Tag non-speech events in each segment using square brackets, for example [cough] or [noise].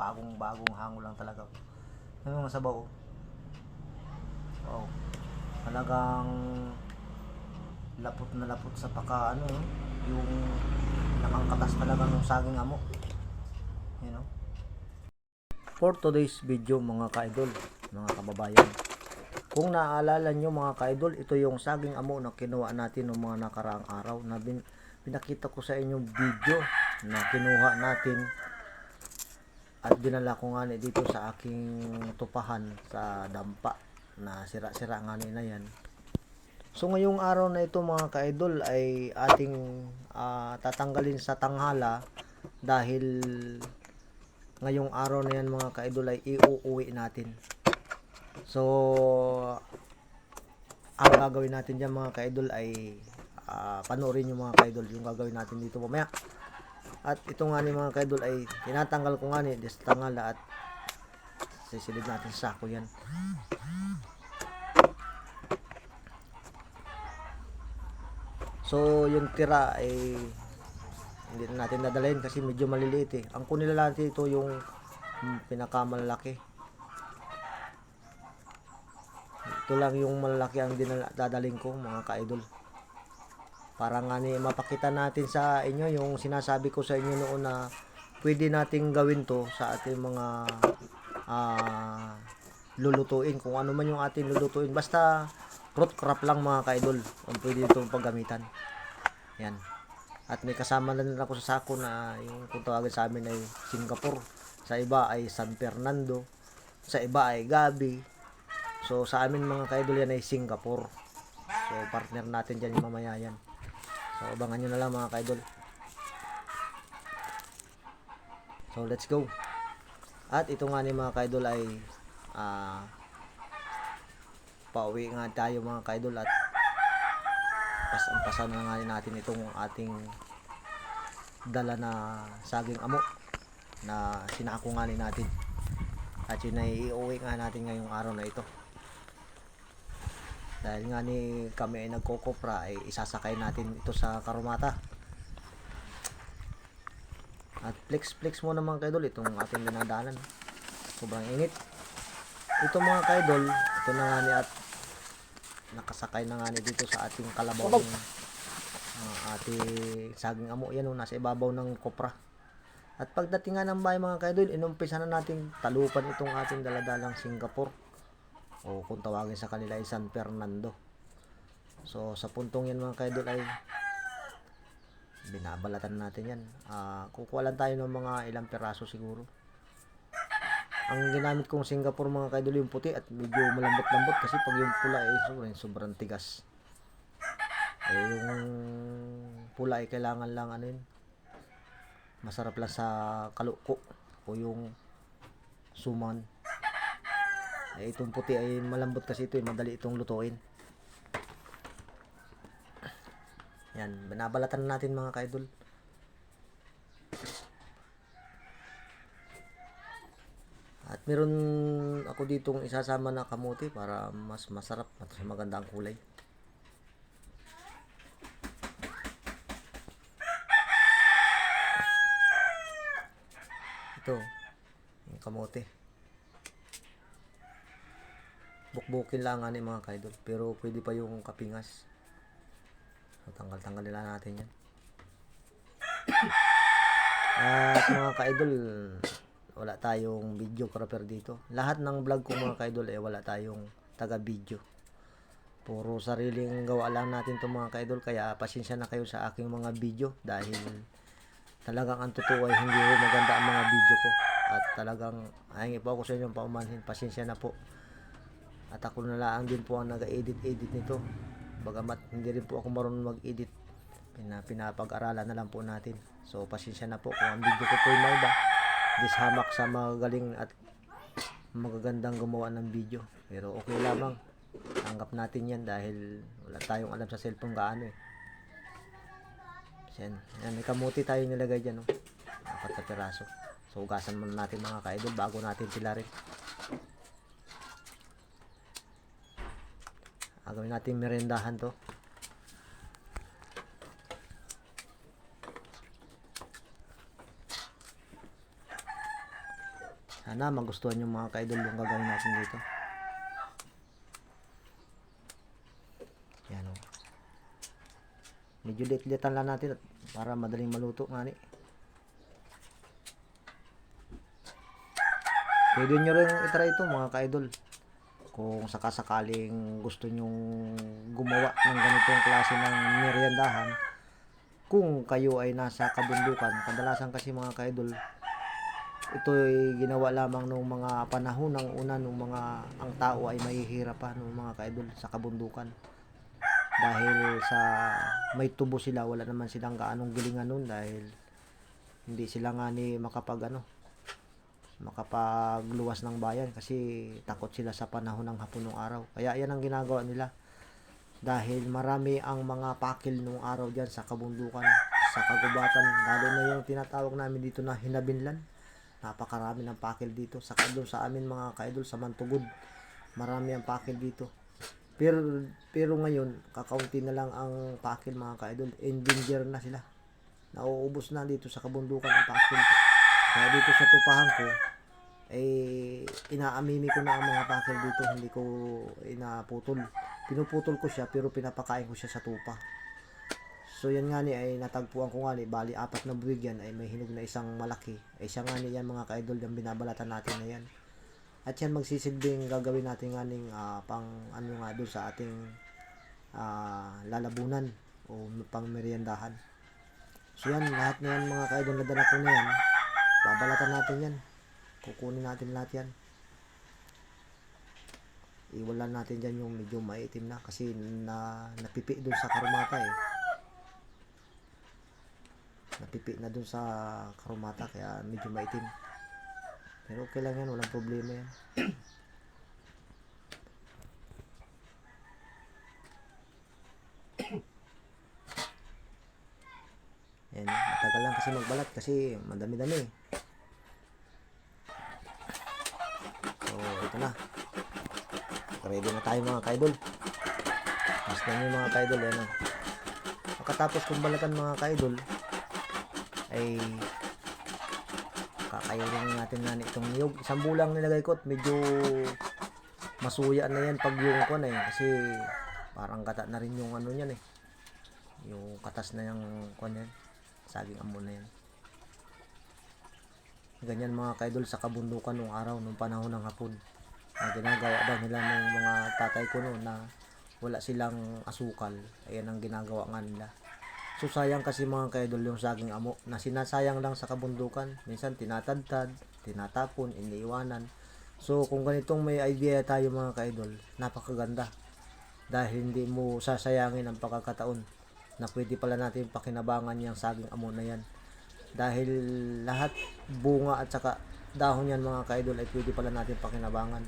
bagong bagong hango lang talaga. Yung mga sabaw. Wow. Talagang lapot na lapot sa paka ano yung nakangkatas talaga ng saging amo. You know? For today's video mga ka-idol, mga kababayan. Kung naaalala nyo mga ka-idol, ito yung saging amo na kinuha natin ng mga nakaraang araw na bin, pinakita ko sa inyo video na kinuha natin at dinala ko nga dito sa aking tupahan sa dampa na sira-sira nga na yan. So ngayong araw na ito mga ka-idol ay ating ah, tatanggalin sa tanghala dahil ngayong araw na yan mga ka-idol ay iuuwi natin. So ang gagawin natin dyan mga ka-idol ay ah, panoorin yung mga ka-idol yung gagawin natin dito mamaya. At ito nga ni mga ka-idol ay tinatanggal ko nga ni sa tanghala at sisilid natin sa sako yan. So, yung tira ay hindi na natin dadalhin kasi medyo maliliit eh. Ang kunin na natin ito yung pinakamalaki. Ito lang yung malaki ang dinala, dadalhin ko mga ka-idol. Para nga ni mapakita natin sa inyo yung sinasabi ko sa inyo noon na pwede nating gawin to sa ating mga ah, lulutuin. Kung ano man yung ating lulutuin. Basta fruit crop lang mga ka-idol. Ang pwede itong paggamitan. Yan. At may kasama na rin ako sa sako na yung kung tawagin sa amin ay Singapore. Sa iba ay San Fernando. Sa iba ay Gabi. So sa amin mga kaidol yan ay Singapore. So partner natin dyan mamaya yan. So abangan nyo na lang mga kaidol. So let's go. At ito nga ni mga kaidol ay ah pauwi nga tayo mga kaidol at pasan-pasan na nga natin itong ating dala na saging amo na sinako nga natin at yun ay iuwi nga natin ngayong araw na ito dahil nga ni kami ay nagkokopra ay isasakay natin ito sa karumata. At flex flex mo naman kaidol itong ating dinadanan sobrang init. Ito mga kaidol ito na nga ni at nakasakay na nga ni dito sa ating kalabaw ng uh, ating saging amo. Yan o nasa ibabaw ng kopra at pagdating nga ng bahay mga kaidol inumpisa na natin talupan itong ating daladalang Singapore o kung tawagin sa kanila ay San Fernando so sa puntong yan mga kaidol ay binabalatan natin yan Ah, kukuha lang tayo ng mga ilang peraso siguro ang ginamit kong Singapore mga kaidol yung puti at medyo malambot-lambot kasi pag yung pula ay sobrang, sobrang tigas. Eh yung pula ay kailangan lang ano yun. Masarap lang sa kaluko o yung suman. Eh itong puti ay malambot kasi ito eh, madali itong lutuin. Yan, binabalatan natin mga kaidol. At meron ako ditong isasama na kamote para mas masarap at maganda ang kulay. Ito, yung kamote. Bukbukin lang nga mga kaidol. Pero pwede pa yung kapingas. So, tanggal-tanggal nila natin yan. At mga kaidol, wala tayong videographer dito. Lahat ng vlog ko mga kaidol eh wala tayong taga video. Puro sariling gawa lang natin to mga kaidol kaya pasensya na kayo sa aking mga video dahil talagang ang totoo ay hindi maganda ang mga video ko at talagang ay po ako sa inyong paumanhin pasensya na po at ako na lang din po ang nag-edit edit nito bagamat hindi rin po ako marunong mag-edit Pina, pinapag-aralan na lang po natin so pasensya na po kung ang video ko po ay may iba dishamak sa magagaling at magagandang gumawa ng video. Pero okay lamang. Tanggap natin yan dahil wala tayong alam sa cellphone gaano eh. Yan. Yan, may kamuti tayo nilagay dyan. Oh. Apat na piraso. So, ugasan muna natin mga kaidol bago natin sila rin. Agawin natin merendahan to. Sana magustuhan yung mga ka-idol yung gagawin natin dito. Yan o. Medyo lit-litan lang natin at para madaling maluto nga ni. Pwede nyo rin itry ito mga ka-idol. Kung sakasakaling gusto nyong gumawa ng ganitong klase ng meriendahan, kung kayo ay nasa kabundukan, kadalasan kasi mga ka-idol, ito ay ginawa lamang nung mga panahon ng una nung mga ang tao ay mahihirapan nung mga ka-idol sa kabundukan. Dahil sa may tubo sila, wala naman silang gaanong gilingan nun dahil hindi sila nga ni makapag ano, makapagluwas ng bayan kasi takot sila sa panahon ng hapon ng araw. Kaya yan ang ginagawa nila. Dahil marami ang mga pakil nung araw dyan sa kabundukan, sa kagubatan, lalo na yung tinatawag namin dito na hinabinlan. Napakarami ng pakil dito. Sa doon sa amin mga kaidol sa Mantugod, marami ang pakil dito. Pero, pero ngayon, kakaunti na lang ang pakil mga kaidol. Endanger na sila. Nauubos na dito sa kabundukan ang pakil. Kaya dito sa tupahan ko, eh, inaamimi ko na ang mga pakil dito. Hindi ko inaputol. Pinuputol ko siya, pero pinapakain ko siya sa tupa. So yan nga ni ay natagpuan ko nga ni bali apat na buwig yan ay may hinog na isang malaki. Ay siya nga ni yan mga kaidol yung binabalatan natin na yan. At yan magsisilbing gagawin natin nga ning ah, pang ano nga doon sa ating ah, lalabunan o pang meriendahan. So yan lahat na yan mga kaidol na dala ko na yan. Babalatan natin yan. Kukunin natin lahat yan. Iwalan natin dyan yung medyo maitim na kasi na napipi doon sa karumata eh. Napipi na dun sa karumata kaya medyo maitim. Pero okay lang yan walang problema yan. [coughs] Yan matagal lang kasi magbalat kasi madami-dami. so ito na ready na tayo mga kaidol mas na yung mga kaidol yan oh. Pagkatapos kong balatan mga kaidol, ay kakayarin natin na itong niyog. Isang bulang nilagay ko at medyo masuya na yan pag yung ko na eh. Kasi parang kata na rin yung ano niyan eh. Yung katas na yung kwan yan. Saging amo na yan. Ganyan mga kaidol sa kabundukan nung araw, nung panahon ng hapon. Na ginagawa daw nila ng mga tatay ko noon na wala silang asukal. Ayan ang ginagawa nga nila. So sayang kasi mga kaidol yung saging amo na sinasayang lang sa kabundukan. Minsan tinatadtad, tinatapon, iniiwanan. So kung ganitong may idea tayo mga kaidol, napakaganda. Dahil hindi mo sasayangin ang pagkakataon na pwede pala natin pakinabangan yung saging amo na yan. Dahil lahat bunga at saka dahon yan mga kaidol ay pwede pala natin pakinabangan.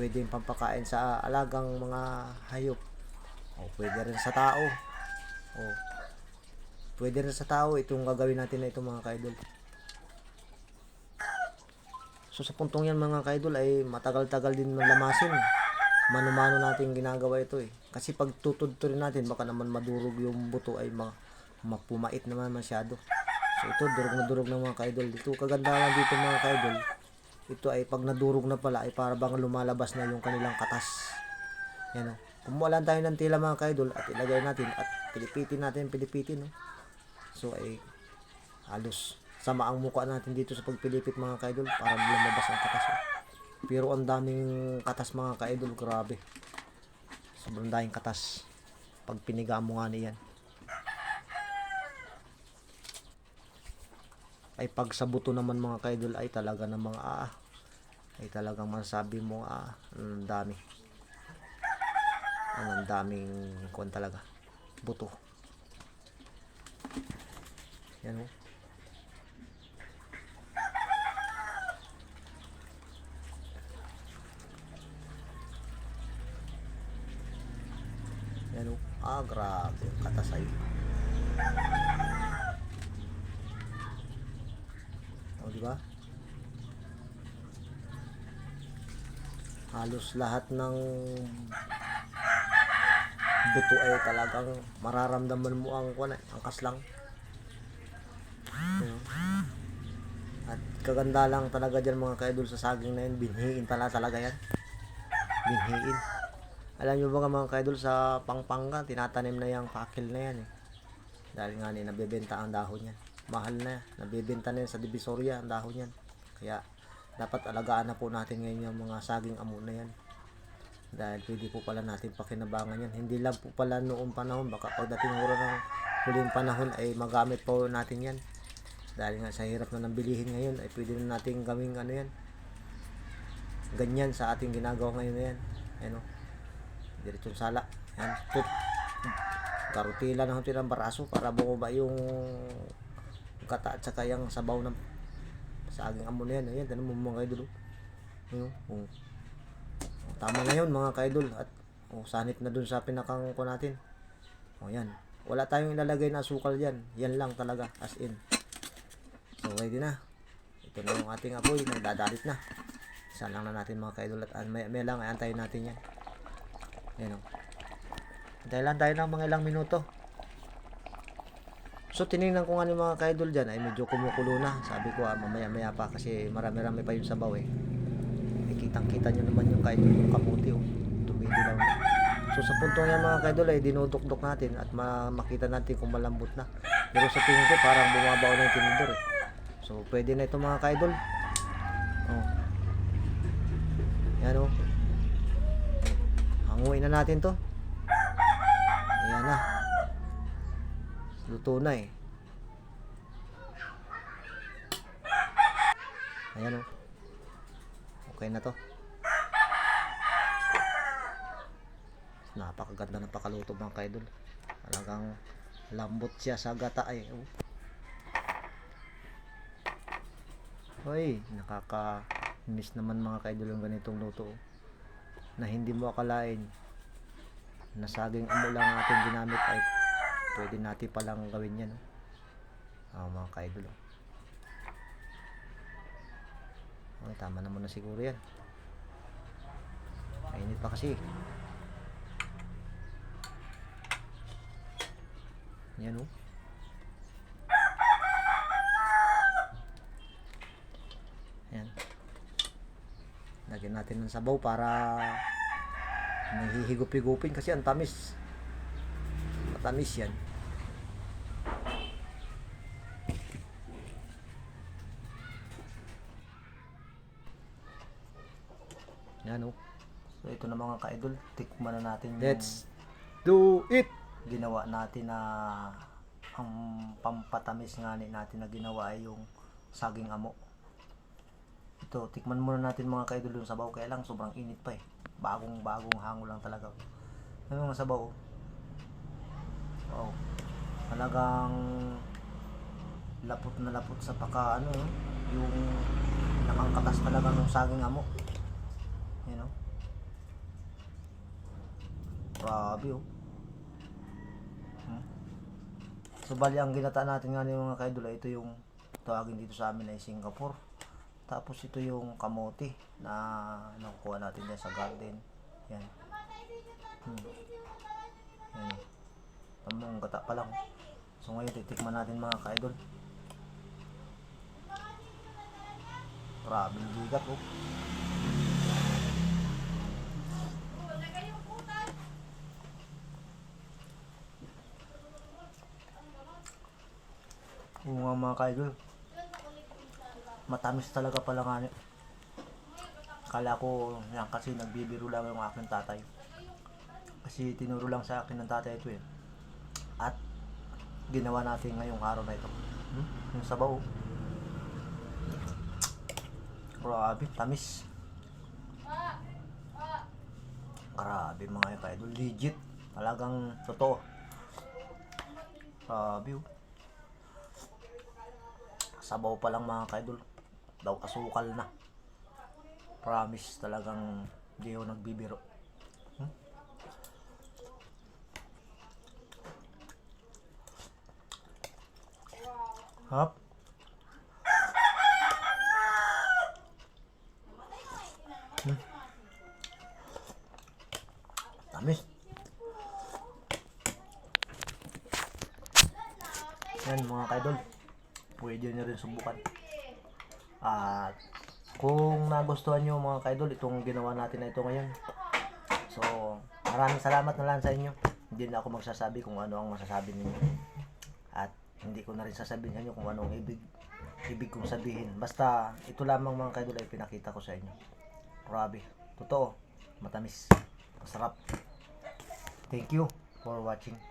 Pwede yung pampakain sa alagang mga hayop. O pwede rin sa tao. O pwede rin sa tao itong gagawin natin na ito mga kaidol. So sa puntong yan mga kaidol ay matagal-tagal din lamasin. Mano-mano natin ginagawa ito eh. Kasi pag tutudturin natin baka naman madurog yung buto ay ma mapumait naman masyado. So ito durog na durog ng mga kaidol. Dito kagandahan dito mga kaidol. Ito ay pag nadurog na pala ay para bang lumalabas na yung kanilang katas. Yan o. Kumuha lang tayo ng tila mga kaidol at ilagay natin at pilipitin natin pilipitin. No? So ay halos sama ang mukha natin dito sa pagpilipit mga kaidol para lumabas ang katas. oh. Pero ang daming katas mga kaidol, grabe. Sobrang daming katas. Pag piniga mo nga niyan. Ay pag naman mga kaidol ay talaga namang ah. Ay talagang masasabi mo ah, ang dami. Ang daming kuwan talaga. Buto. Yan oh. o. Yan o. Ah, grabe. Ang katasay. O, di ba? Halos lahat ng buto ay talagang mararamdaman mo ang kuwan, eh, ang kaslang. Ayun. At kaganda lang talaga dyan mga kaidol sa saging na yun. Binhiin tala talaga yan. Binhiin. Alam nyo ba mga kaidol sa Pangpanga, tinatanim na yung kakil na yan eh. Dahil nga ni nabebenta ang dahon yan. Mahal na. Nabebenta na yan sa Divisoria ang dahon yan. Kaya dapat alagaan na po natin ngayon yung mga saging amo na yan. Dahil pwede po pala natin pakinabangan yan. Hindi lang po pala noong panahon. Baka pagdating oras ng huling panahon ay magamit po natin yan. Dahil nga sa hirap na ng bilihin ngayon ay pwede na natin gawing ano yan. Ganyan sa ating ginagawa ngayon na yan. Ano? Diretsong sala. Yan. Put. Karutila ng hunti ng baraso para bumaba yung kata at saka yung sabaw ng saging amo na yan. Ayan, tanong mo mga kaidol. Ano? Oh. Oh, Tama na yun mga kaidol. At oh, sanit na dun sa pinakang ko natin. O yan. Wala tayong ilalagay na asukal yan. Yan lang talaga. As in. So ready na. Ito na yung ating apoy. Nagdadalit na. Isa lang na natin mga kaidol. At may, may lang ay antayin natin yan. Yan o. Antayin lang tayo ng mga ilang minuto. So tinignan ko nga ni mga kaidol dyan ay medyo kumukulo na. Sabi ko ah, mamaya maya pa kasi marami-rami pa yung sabaw eh. Eh, kitang-kita nyo naman yung kaidol yung kamuti oh. Tumidilaw na. So sa punto yan mga kaidol ay dinudok-dok natin at ma- makita natin kung malambot na. Pero sa tingin ko parang bumabaw na yung tinidor eh. So pwede na ito mga kaidol. Oh. Yan oh. Hanguin na natin to. Ayan na. Luto na eh. Ayan oh. Okay na to. Napakaganda ng pakaluto mga kaidol. Talagang lambot siya sa gata. Oh. Hoy, nakaka-miss naman mga kaidol yung ganitong luto. oh. Na hindi mo akalain na saging amo lang ang ating ginamit ay pwede natin palang gawin yan. Oh. Mga kaidol. Oh. Tama na siguro yan. Mainit pa kasi. Yan oh. Yan. Lagyan natin ng sabaw para may hihigup-higupin kasi ang tamis. Matamis yan. Yan oh. So ito na mga ka-idol, tikman na natin Let's do it! ginawa natin na ang pampatamis nga natin na ginawa ay yung saging amo. Ito, tikman muna natin mga kaidol yung sabaw. Kaya lang, sobrang init pa eh. Bagong bagong hango lang talaga. Ano yung sabaw? oh. Wow. Talagang lapot na lapot sa paka ano yung nakangkatas talaga ng saging amo. You know? Grabe oh. Hmm. So bali ang ginata natin nga yung mga kaidol ito yung tawagin dito sa amin ay Singapore. Tapos ito yung kamote na nakukuha natin dyan sa garden. Yan. Hmm. Yan. Tamong gata pa lang. So ngayon titikman natin mga kaidol. Grabe bigat oh. Yung mga mga kaidol. Matamis talaga pala nga. Kala ko yan kasi nagbibiro lang yung aking tatay. Kasi tinuro lang sa akin ng tatay ito eh. Ginawa natin ngayong araw na ito. Hmm? Yung sabaw. Grabe, tamis. Grabe mga kaidol. Legit. Talagang totoo. Grabe oh sabaw pa lang mga kaidol daw asukal na promise talagang hindi ako nagbibiro hap hmm? tamis yan mga kaidol pwede nyo rin subukan At kung nagustuhan nyo mga kaidol, itong ginawa natin na ito ngayon. So, maraming salamat na lang sa inyo. Hindi na ako magsasabi kung ano ang masasabi ninyo. Hindi ko na rin sasabihin sa inyo kung ano ang ibig, ibig kong sabihin. Basta, ito lamang mga kaidol ay pinakita ko sa inyo. Grabe. Totoo. Matamis. Masarap. Thank you for watching.